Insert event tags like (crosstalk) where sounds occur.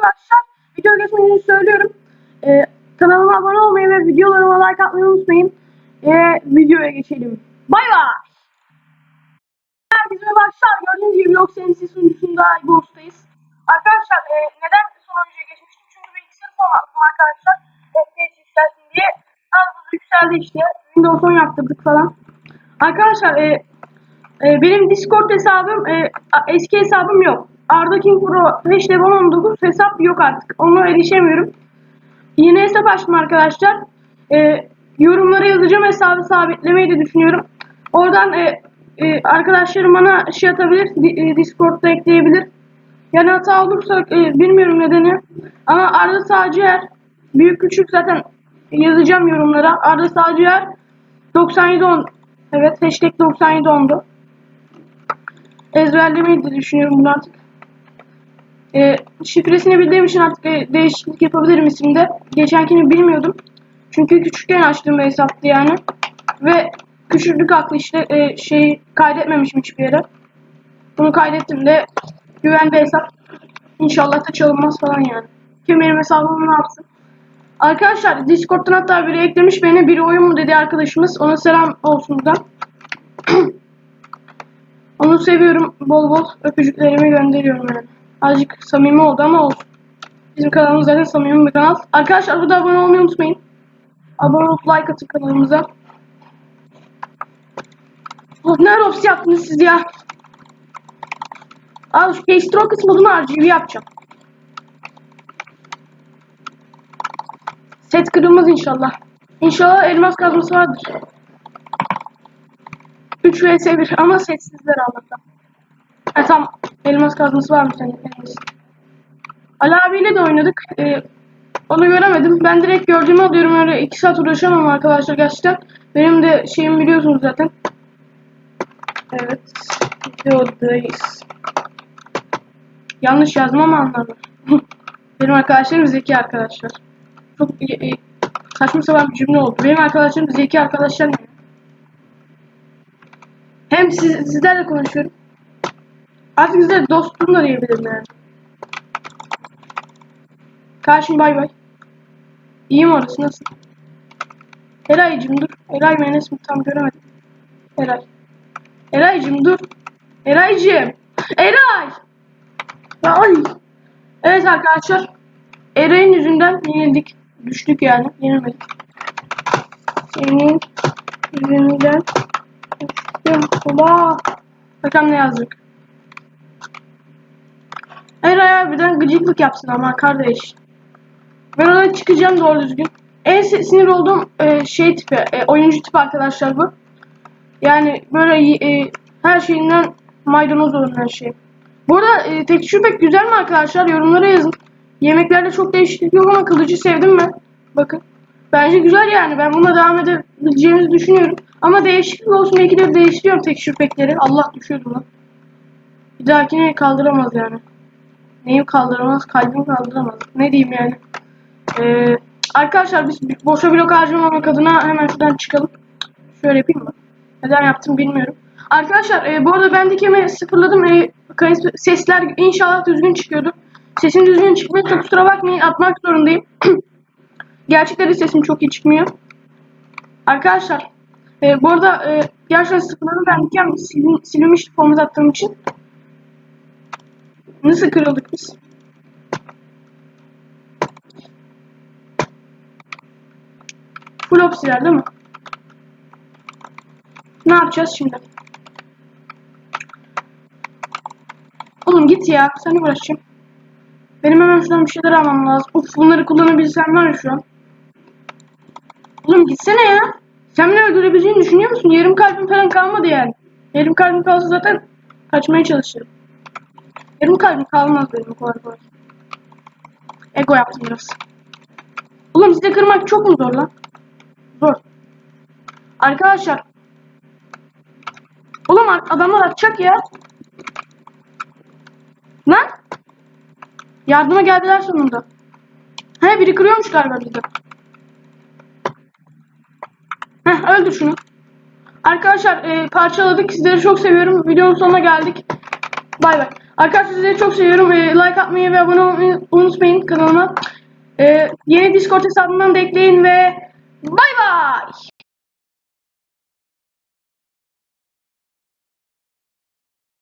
arkadaşlar. Video geçmeden söylüyorum. Ee, kanalıma abone olmayı ve videolarıma like atmayı unutmayın. Ee, videoya geçelim. Bay bay. Herkese başlar. Gördüğünüz gibi Vlog serisi sunucusunda Ghost'tayız. Arkadaşlar e, neden sonuncuya geçmiştim? Çünkü bilgisayarı formatladım arkadaşlar. FPS yükselsin diye. Az yükseldi işte. Windows 10 yaptırdık falan. Arkadaşlar e, e, benim Discord hesabım e, eski hesabım yok. Arda King Pro Hashtag 19 hesap yok artık. Ona erişemiyorum. Yeni hesap açtım arkadaşlar. E, yorumlara yazacağım hesabı sabitlemeyi de düşünüyorum. Oradan e, e, arkadaşlarım bana şey atabilir. E, Discord'da ekleyebilir. Yani hata olursa e, bilmiyorum nedeni. Ama Arda Sağcıyer büyük küçük zaten yazacağım yorumlara. Arda Sağcıyer 97 10 Evet hashtag 97 oldu. Ezberlemeyi de düşünüyorum bunu artık. E, şifresini bildiğim için artık e, değişiklik yapabilirim isimde. Geçenkini bilmiyordum. Çünkü küçükken açtığım bir hesaptı yani. Ve küçüklük aklı işte e, şey kaydetmemişim hiçbir yere. Bunu kaydettim de güvende hesap. İnşallah da çalınmaz falan yani. Kim benim hesabımı ne yapsın? Arkadaşlar Discord'dan hatta biri eklemiş beni. Biri oyun mu dedi arkadaşımız. Ona selam olsun buradan. (clears throat) Onu seviyorum. Bol bol öpücüklerimi gönderiyorum yani. Azıcık samimi oldu ama olsun. Bizim kanalımız zaten samimi bir kanal. Arkadaşlar burada abone olmayı unutmayın. Abone olup like atın kanalımıza. Oh, ne Robs yaptınız siz ya? Al şu Keystro kısmını RGB yapacağım. Set kırılmaz inşallah. İnşallah elmas kazması vardır. 3 vs 1 ama setsizler Allah'tan. Ha tamam. Elmas kazması varmış senin elmas. Ali abiyle de oynadık. Ee, onu göremedim. Ben direkt gördüğümü alıyorum. Öyle 2 saat uğraşamam arkadaşlar gerçekten. Benim de şeyimi biliyorsunuz zaten. Evet. Videodayız. Yanlış yazdım ama anladım. (laughs) Benim arkadaşlarım zeki arkadaşlar. Çok e, e, saçma sapan bir cümle oldu. Benim arkadaşlarım zeki arkadaşlar mı? Hem siz, sizlerle konuşuyorum. Artık sizlerle dostum da diyebilirim yani. Karşım bay bay. İyiyim orası nasıl? Eray'cım dur. Eray mı Enes mi tam göremedim. Eray. Eray'cım dur. Eray'cım. Eray. Ya ay. Evet arkadaşlar. Eray'ın yüzünden yenildik. Düştük yani. Yenemedik. Senin yüzünden düştüm. Oba. Bakalım ne yazdık. Eray harbiden gıcıklık yapsın ama kardeş. Ben oradan çıkacağım doğru düzgün. En si- sinir olduğum e, şey tipi, e, oyuncu tipi arkadaşlar bu. Yani böyle e, her şeyinden maydanoz olan her şey. Bu arada e, tekstür pek güzel mi arkadaşlar? Yorumlara yazın. Yemeklerde çok değişiklik yok ama kılıcı sevdim mi? Bakın. Bence güzel yani. Ben buna devam edebileceğimizi düşünüyorum. Ama değişiklik olsun diye de değiştiriyorum tekstür pekleri. Allah düşüyordu lan. Bir dahakine kaldıramaz yani. Neyi kaldıramaz? Kalbim kaldıramaz. Ne diyeyim yani? Ee, arkadaşlar biz boşa blok harcamamak adına hemen şuradan çıkalım. Şöyle yapayım mı? Neden yaptım bilmiyorum. Arkadaşlar e, bu arada ben dikemi sıfırladım. E, sesler inşallah düzgün çıkıyordu. Sesim düzgün çıkmıyorsa kusura bakmayın atmak zorundayım. Gerçekten sesim çok iyi çıkmıyor. Arkadaşlar e, bu arada e, gerçekten sıfırladım ben dikem silin, silinmişti format attığım için. Nasıl kırıldık biz? Full opsiler değil mi? Ne yapacağız şimdi? Oğlum git ya. Seni uğraşacağım. Benim hemen şuradan bir şeyler almam lazım. Uf bunları kullanabilsem var ya şu an. Oğlum gitsene ya. Sen beni öldürebileceğini düşünüyor musun? Yarım kalbim falan kalmadı yani. Yarım kalbim kalsa zaten kaçmaya çalışırım. Yarım kalbim kalmaz benim kolay. Ego yaptım biraz. Oğlum sizi kırmak çok mu zor lan? Zor. Arkadaşlar. Oğlum ar- adamlar atacak ya. Lan. Yardıma geldiler sonunda. He biri kırıyormuş galiba bizi. Heh öldür şunu. Arkadaşlar e, parçaladık. Sizleri çok seviyorum. Videonun sonuna geldik. Bay bay. Arkadaşlar sizleri çok seviyorum. Ee, like atmayı ve abone olmayı unutmayın kanalıma. Ee, yeni Discord hesabından da ekleyin ve bay bay.